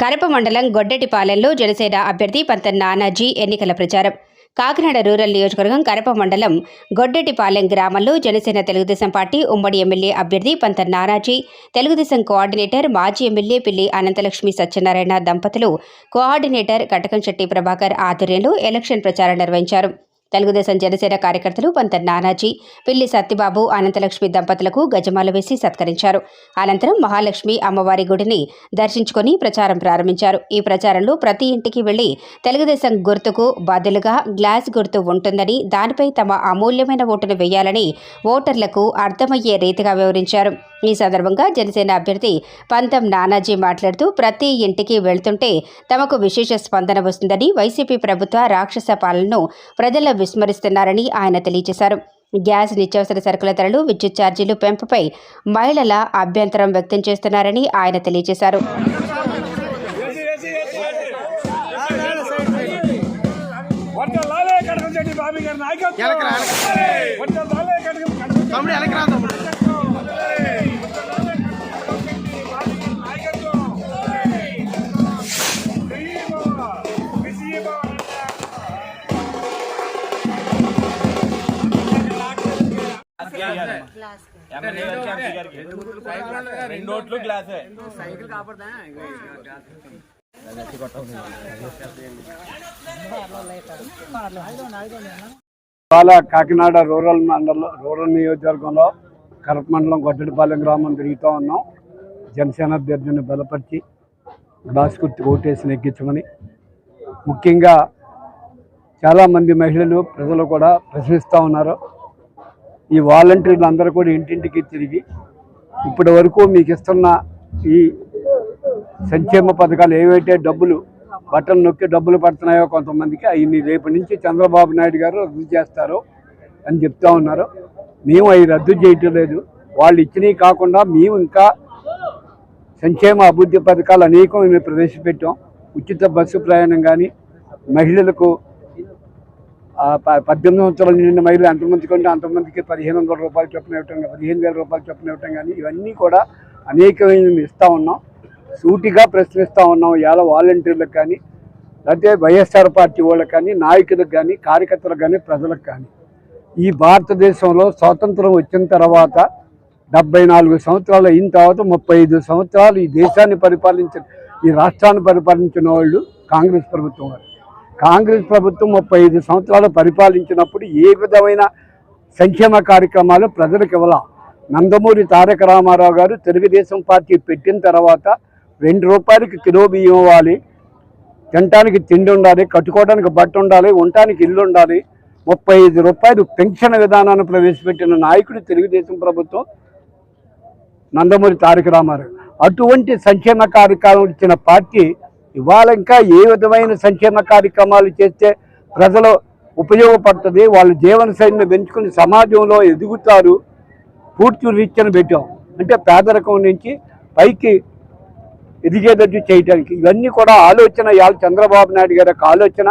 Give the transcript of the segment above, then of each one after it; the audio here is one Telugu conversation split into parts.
కరప మండలం గొడ్డెటిపాలెంలో జనసేన అభ్యర్థి పంత నానాజీ ఎన్నికల ప్రచారం. కాకినాడ రూరల్ నియోజకవర్గం కరప మండలం గొడ్డెటిపాలెం గ్రామంలో జనసేన తెలుగుదేశం పార్టీ ఉమ్మడి ఎమ్మెల్యే అభ్యర్థి పంత నానాజీ తెలుగుదేశం కోఆర్డినేటర్ మాజీ ఎమ్మెల్యే పిల్లి అనంతలక్ష్మి సత్యనారాయణ దంపతులు కోఆర్డినేటర్ కటకంశెట్టి ప్రభాకర్ ఆధ్వర్యంలో ఎలక్షన్ ప్రచారం నిర్వహించారు. తెలుగుదేశం జనసేన కార్యకర్తలు పంత నానాజీ పిల్లి సత్యబాబు అనంతలక్ష్మి దంపతులకు గజమాల వేసి సత్కరించారు. అనంతరం మహాలక్ష్మి అమ్మవారి గుడిని దర్శించుకొని ప్రచారం ప్రారంభించారు. ఈ ప్రచారంలో ప్రతి ఇంటికి వెళ్ళి తెలుగుదేశం గుర్తుకు బదులుగా గ్లాస్ గుర్తు ఉంటుందని దానిపై తమ అమూల్యమైన ఓటును వేయాలని ఓటర్లకు అర్థమయ్యే రీతిగా వివరించారు. ఈ సందర్భంగా జనసేన అభ్యర్థి పంతం నానాజీ మాట్లాడుతూ ప్రతి ఇంటికి వెళ్తుంటే తమకు విశేష స్పందన వస్తుందని వైసీపీ ప్రభుత్వ రాక్షస పాలనను ప్రజలు విస్మరిస్తున్నారని ఆయన తెలియజేశారు. గ్యాస్ నిత్యావసర సరుకుల ధరలు విద్యుత్ ఛార్జీలు పెంపుపై మహిళల అభ్యంతరం వ్యక్తం చేస్తున్నారని ఆయన తెలియజేశారు. వర్తలాలే రెండు ఓట్లు గ్లాసే. ఇవాళ కాకినాడ రూరల్ మండలం రూరల్ నియోజకవర్గంలో కరప మండలం గొడ్డడిపాలెం గ్రామం తిరుగుతూ ఉన్నాం. జనసేన అభ్యర్థిని బలపరిచి గ్లాస్ కుర్తి ఓటేసి నెగ్గించమని ముఖ్యంగా చాలామంది మహిళలు ప్రజలు కూడా ప్రశ్నిస్తూ ఉన్నారు. ఈ వాలంటీర్లు అందరూ కూడా ఇంటింటికి తిరిగి ఇప్పటి వరకు మీకు ఇస్తున్న ఈ సంక్షేమ పథకాలు ఏవైతే డబ్బులు బట్టలు నొక్కి డబ్బులు పడుతున్నాయో కొంతమందికి అవి రేపటి నుంచి చంద్రబాబు నాయుడు గారు రద్దు చేస్తారు అని చెప్తా ఉన్నారు. మేము అవి రద్దు చేయటం లేదు. వాళ్ళు ఇచ్చినవి కాకుండా మేము ఇంకా సంక్షేమ అభివృద్ధి పథకాలు అనేకం మేము ప్రవేశపెట్టాం. ఉచిత బస్సు ప్రయాణం కానీ మహిళలకు పద్దెనిమిది సంవత్సరాల నిండిన మహిళలు ఎంతమందికి ఉంటే అంతమందికి పదిహేను వందల రూపాయలు చొప్పున ఇవ్వటం కానీ పదిహేను వేల రూపాయలు చొప్పున ఇవ్వటం కానీ ఇవన్నీ కూడా అనేకమైన ఇస్తూ ఉన్నాం. సూటిగా ప్రశ్నిస్తూ ఉన్నాం. ఇవాళ వాలంటీర్లకు కానీ లేకపోతే వైఎస్ఆర్ పార్టీ వాళ్ళకి కానీ నాయకులకు కానీ కార్యకర్తలకు కానీ ప్రజలకు కానీ. ఈ భారతదేశంలో స్వాతంత్రం వచ్చిన తర్వాత డెబ్బై నాలుగు సంవత్సరాలు అయిన తర్వాత ముప్పై ఐదు సంవత్సరాలు ఈ దేశాన్ని పరిపాలించిన ఈ రాష్ట్రాన్ని పరిపాలించిన వాళ్ళు కాంగ్రెస్ ప్రభుత్వం వారు. కాంగ్రెస్ ప్రభుత్వం ముప్పై ఐదు సంవత్సరాలు పరిపాలించినప్పుడు ఏ విధమైన సంక్షేమ కార్యక్రమాలు ప్రజలకు ఇవ్వాల? నందమూరి తారక రామారావు గారు తెలుగుదేశం పార్టీ పెట్టిన తర్వాత రెండు రూపాయలకి కిలో బియ్యం ఇవ్వాలి. తినటానికి తిండి ఉండాలి కట్టుకోవడానికి బట్ట ఉండాలి ఉండటానికి ఇల్లు ఉండాలి. ముప్పై ఐదు రూపాయలు పెన్షన్ విధానాన్ని ప్రవేశపెట్టిన నాయకుడు తెలుగుదేశం ప్రభుత్వం నందమూరి తారక రామారావు అటువంటి సంక్షేమ కార్యక్రమాలు ఇచ్చిన పార్టీ ఇవాళ ఇంకా ఏ విధమైన సంక్షేమ కార్యక్రమాలు చేస్తే ప్రజలు ఉపయోగపడుతుంది వాళ్ళ జీవన శైలిని పెంచుకుని సమాజంలో ఎదుగుతారు పూర్తి రీత్యను పెట్టాం. అంటే పేదరికం నుంచి పైకి ఎదిగేటట్టు చేయడానికి ఇవన్నీ కూడా ఆలోచన ఇవాళ చంద్రబాబు నాయుడు గారి ఆలోచన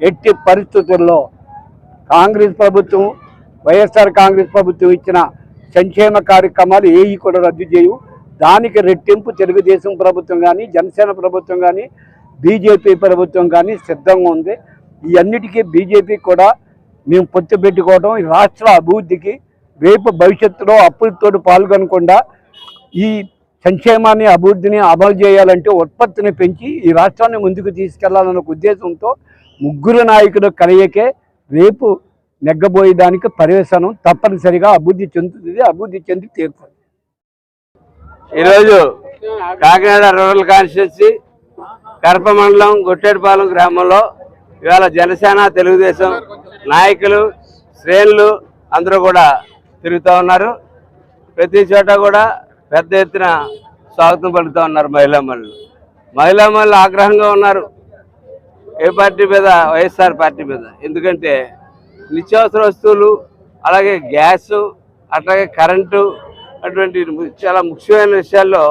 ఎట్టి పరిస్థితుల్లో కాంగ్రెస్ ప్రభుత్వం వైఎస్ఆర్ కాంగ్రెస్ ప్రభుత్వం ఇచ్చిన సంక్షేమ కార్యక్రమాలు ఏవి కూడా రద్దు చేయవు. దానికి రెట్టింపు తెలుగుదేశం ప్రభుత్వం కానీ జనసేన ప్రభుత్వం కానీ బీజేపీ ప్రభుత్వం కానీ సిద్ధంగా ఉంది. ఈ అన్నిటికీ బీజేపీ కూడా మేము పొత్తు పెట్టుకోవడం ఈ రాష్ట్ర అభివృద్ధికి రేపు భవిష్యత్తులో అప్పులతో పాల్గొనకుండా ఈ సంక్షేమాన్ని అభివృద్ధిని అమలు చేయాలంటే ఉత్పత్తిని పెంచి ఈ రాష్ట్రాన్ని ముందుకు తీసుకెళ్ళాలన్న ఒక ఉద్దేశంతో ముగ్గురు నాయకులు కలయికే రేపు నెగ్గబోయేదానికి పర్యవసనం తప్పనిసరిగా అభివృద్ధి చెందుతుంది అభివృద్ధి చెంది తీరుతుంది. ఈరోజు కాకినాడ రూరల్ కాన్స్టిట్యూన్సీ కడప మండలం గొట్టేడుపాలెం గ్రామంలో ఇవాళ జనసేన తెలుగుదేశం నాయకులు శ్రేణులు అందరూ కూడా తిరుగుతూ ఉన్నారు. ప్రతి చోట కూడా పెద్ద ఎత్తున స్వాగతం పలుకుతూ ఉన్నారు మహిళా మనులు. మహిళా మనులు ఆగ్రహంగా ఉన్నారు. ఏ పార్టీ మీద? వైఎస్ఆర్ పార్టీ మీద. ఎందుకంటే నిత్యావసర వస్తువులు అలాగే గ్యాసు అట్లాగే కరెంటు అటువంటి చాలా ముఖ్యమైన విషయాల్లో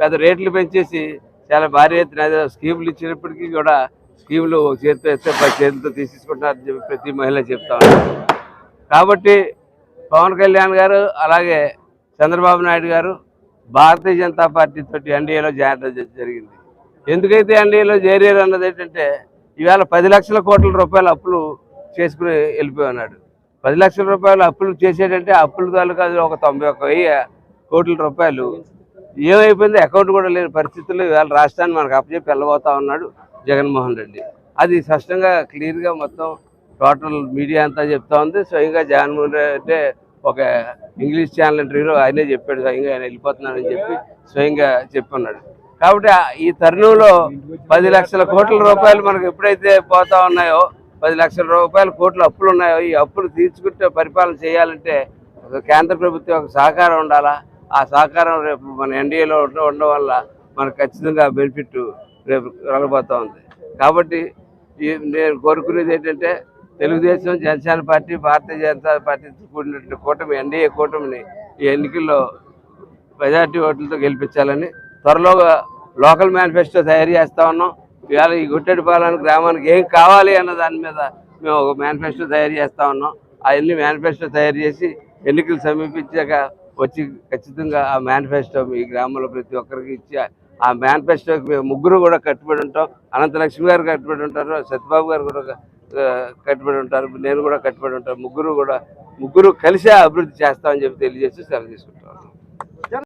పెద్ద రేట్లు పెంచేసి చాలా భారీ ఎత్తున స్కీములు ఇచ్చినప్పటికీ కూడా స్కీములు చేతితో ఇస్తే పది చేతులతో తీసేసుకుంటున్నారని చెప్పి ప్రతి మహిళ చెప్తా ఉన్నారు. కాబట్టి పవన్ కళ్యాణ్ గారు అలాగే చంద్రబాబు నాయుడు గారు భారతీయ జనతా పార్టీ తోటి ఎన్డీఏలో జాగ్రత్త జరిగింది. ఎందుకైతే ఎన్డీఏలో చేరారు అన్నది ఏంటంటే ఇవాళ పది లక్షల కోట్ల రూపాయల అప్పులు చేసుకుని వెళ్ళిపోయి ఉన్నాడు పది లక్షల రూపాయలు అప్పులు చేసేటంటే అప్పుల తాలూకా ఒక తొంభై ఒక వెయ్యి కోట్ల రూపాయలు ఏమైపోయింది అకౌంట్ కూడా లేని పరిస్థితుల్లో ఇవాళ రాష్ట్రాన్ని మనకు అప్పచెప్పి వెళ్ళబోతా ఉన్నాడు జగన్మోహన్ రెడ్డి. అది స్పష్టంగా క్లియర్గా మొత్తం టోటల్ మీడియా అంతా చెప్తా ఉంది. స్వయంగా జగన్మోహన్ రెడ్డి ఒక ఇంగ్లీష్ ఛానల్ ఇంటర్వ్యూలో ఆయనే చెప్పాడు స్వయంగా ఆయన వెళ్ళిపోతున్నాడని చెప్పి స్వయంగా చెప్పున్నాడు. కాబట్టి ఈ తరుణంలో పది లక్షల కోట్ల రూపాయలు మనకు ఎప్పుడైతే పోతా ఉన్నాయో పది లక్షల రూపాయల కోట్లు అప్పులు ఉన్నాయో ఈ అప్పులు తీర్చుకుంటే పరిపాలన చేయాలంటే ఒక కేంద్ర ప్రభుత్వం ఒక సహకారం ఉండాలా? ఆ సహకారం రేపు మన ఎన్డీఏలో ఉండడం వల్ల మనకు ఖచ్చితంగా బెనిఫిట్ రేపు కలగబోతూ ఉంది. కాబట్టి ఈ నేను కోరుకునేది ఏంటంటే తెలుగుదేశం జనసేన పార్టీ భారతీయ జనతా పార్టీ కూడినటువంటి కూటమి ఎన్డీఏ కూటమిని ఈ ఎన్నికల్లో మెజార్టీ ఓట్లతో గెలిపించాలని త్వరలో లోకల్ మేనిఫెస్టో తయారు చేస్తా ఉన్నాం. ఇవాళ ఈ గుట్టెడిపాలెం గ్రామానికి ఏం కావాలి అన్న దాని మీద మేము ఒక మేనిఫెస్టో తయారు చేస్తా ఉన్నాం. అవన్నీ మేనిఫెస్టో తయారు చేసి ఎన్నికలు సమీపించాక వచ్చి ఖచ్చితంగా ఆ మేనిఫెస్టో మీ గ్రామంలో ప్రతి ఒక్కరికి ఇచ్చి ఆ మేనిఫెస్టోకి మేము ముగ్గురు కూడా కట్టుబడి ఉంటాం. అనంతలక్ష్మి గారు కట్టుబడి ఉంటారు సత్యబాబు గారు కూడా కట్టుబడి ఉంటారు నేను కూడా కట్టుబడి ఉంటాను. ముగ్గురు కూడా ముగ్గురు కలిసి అభివృద్ధి చేస్తామని చెప్పి తెలియజేసి సెలవు తీసుకుంటాను